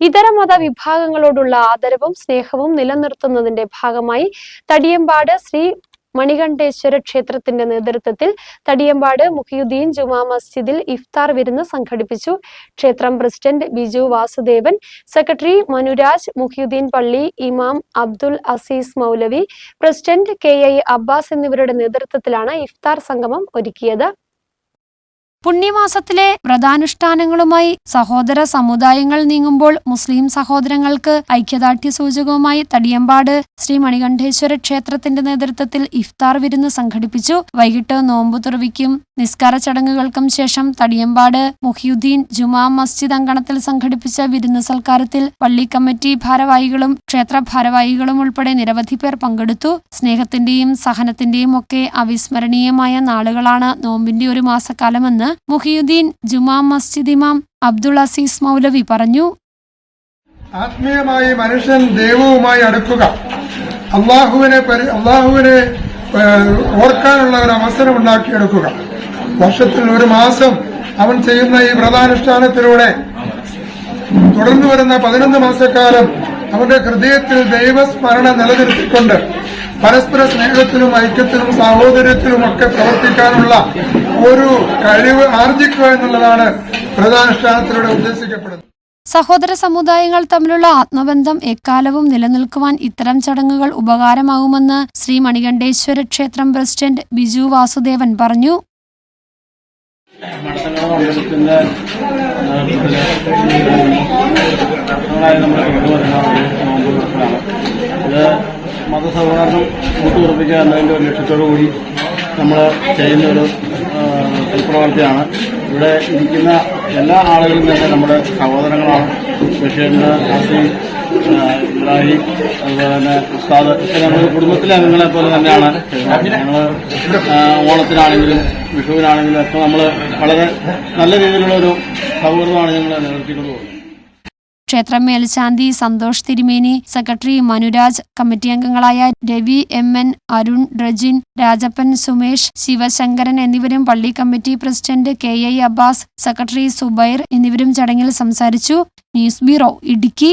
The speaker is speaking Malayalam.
ഇതര മത വിഭാഗങ്ങളോടുള്ള ആദരവും സ്നേഹവും നിലനിർത്തുന്നതിന്റെ ഭാഗമായി തടിയമ്പാട് ശ്രീ മണികണ്ഠേശ്വര ക്ഷേത്രത്തിന്റെ നേതൃത്വത്തിൽ തടിയമ്പാട് മുഹിയുദ്ദീൻ ജുമാ മസ്ജിദിൽ ഇഫ്താർ വിരുന്ന് സംഘടിപ്പിച്ചു. ക്ഷേത്രം പ്രസിഡന്റ് ബിജു വാസുദേവൻ സെക്രട്ടറി മനുരാജ് മുഹിയുദ്ദീൻ പള്ളി ഇമാം അബ്ദുൽ അസീസ് മൗലവി പ്രസിഡന്റ് കെ ഐ അബ്ബാസ് എന്നിവരുടെ നേതൃത്വത്തിലാണ് ഇഫ്താർ സംഗമം ഒരുക്കിയത്. പുണ്യമാസത്തിലെ വ്രതാനുഷ്ഠാനങ്ങളുമായി സഹോദര സമുദായങ്ങൾ നീങ്ങുമ്പോൾ മുസ്ലിം സഹോദരങ്ങൾക്ക് ഐക്യദാർഢ്യ സൂചകവുമായി തടിയമ്പാട് ശ്രീ മണികണ്ഠേശ്വര ക്ഷേത്രത്തിന്റെ നേതൃത്വത്തിൽ ഇഫ്താർ വിരുന്ന് സംഘടിപ്പിച്ചു. വൈകിട്ട് നോമ്പു തുറവിക്കും. നിസ്കാര ചടങ്ങുകൾക്കും ശേഷം തടിയമ്പാട് മുഹിയുദ്ദീൻ ജുമാ മസ്ജിദ് അങ്കണത്തിൽ സംഘടിപ്പിച്ച വിരുന്ന് സൽക്കാരത്തിൽ പള്ളി കമ്മിറ്റി ഭാരവാഹികളും ക്ഷേത്ര ഭാരവാഹികളും ഉൾപ്പെടെ നിരവധി പേർ പങ്കെടുത്തു. സ്നേഹത്തിന്റെയും സഹനത്തിന്റെയും ഒക്കെ അവിസ്മരണീയമായ നാളുകളാണ് നോമ്പിന്റെ ഒരു മാസക്കാലമെന്ന് മുഹിയുദ്ദീൻ ജുമാ മസ്ജിദ് ഇമാം അബ്ദുൾ അസീസ് മൗലവി പറഞ്ഞു. ആത്മീയമായി മനുഷ്യൻ ദൈവവുമായി അടുക്കുക. അള്ളാഹുവിനെ അള്ളാഹുവിനെ ഓർക്കാനുള്ള ഒരു അവസരം ഉണ്ടാക്കിയെടുക്കുക. വർഷത്തിൽ ഒരു മാസം അവൻ ചെയ്യുന്ന ഈ വ്രതാനുഷ്ഠാനത്തിലൂടെ തുടർന്നു വരുന്ന പതിനൊന്ന് മാസക്കാലം അവന്റെ ഹൃദയത്തിൽ ദൈവസ്മരണ നിലനിർത്തിക്കൊണ്ട് പരസ്പര സ്നേഹത്തിലും ഐക്യത്തിലും സാഹോദര്യത്തിലും ഒക്കെ പ്രവർത്തിക്കാനുള്ള ഒരു കഴിവ് ആർജിക്കുക എന്നുള്ളതാണ് വ്രതാനുഷ്ഠാനത്തിലൂടെ ഉദ്ദേശിക്കപ്പെടുന്നത്. സഹോദര സമുദായങ്ങൾ തമ്മിലുള്ള ആത്മബന്ധം എക്കാലവും നിലനിൽക്കുവാൻ ഇത്തരം ചടങ്ങുകൾ ഉപകാരമാകുമെന്ന് ശ്രീ മണികണ്ഠേശ്വര ക്ഷേത്രം പ്രസിഡന്റ് ബിജു വാസുദേവൻ പറഞ്ഞു. മണ്ഡലത്തിന്റെ നമ്മൾ അത് മതസൗഹാർദ്ദം കൂട്ടുറപ്പിക്കുക എന്നതിന്റെ ഒരു ലക്ഷ്യത്തോടു കൂടി നമ്മൾ ചെയ്യുന്ന ഒരു പ്രവർത്തിയാണ് ഇവിടെ ഇരിക്കുന്ന എല്ലാ ആളുകളും തന്നെ നമ്മുടെ സഹോദരങ്ങളാണ്. പക്ഷേ ആസി ഇബ്രാഹിം അതുപോലെ ഉസ്താദ് നമ്മുടെ കുടുംബത്തിലെ അംഗങ്ങളെ പോലെ തന്നെയാണ്. ഞങ്ങൾ ഓണത്തിനാണെങ്കിലും വിഷുവിനാണെങ്കിലും ഒക്കെ നമ്മൾ വളരെ നല്ല രീതിയിലുള്ള ഒരു സൗഹൃദമാണ് ഞങ്ങൾ നിലനിർത്തിക്കൊണ്ട് പോകുന്നത്. ക്ഷേത്രം മേൽശാന്തി സന്തോഷ് തിരുമേനി സെക്രട്ടറി മനുരാജ് കമ്മിറ്റി അംഗങ്ങളായ രവി എം എൻ അരുൺ റജിൻ രാജപ്പൻ സുമേഷ് ശിവശങ്കരൻ എന്നിവരും പള്ളി committee president K I Abbas secretary Subair എന്നിവരും ചടങ്ങിൽ സംസാരിച്ചു. News bureau Idukki.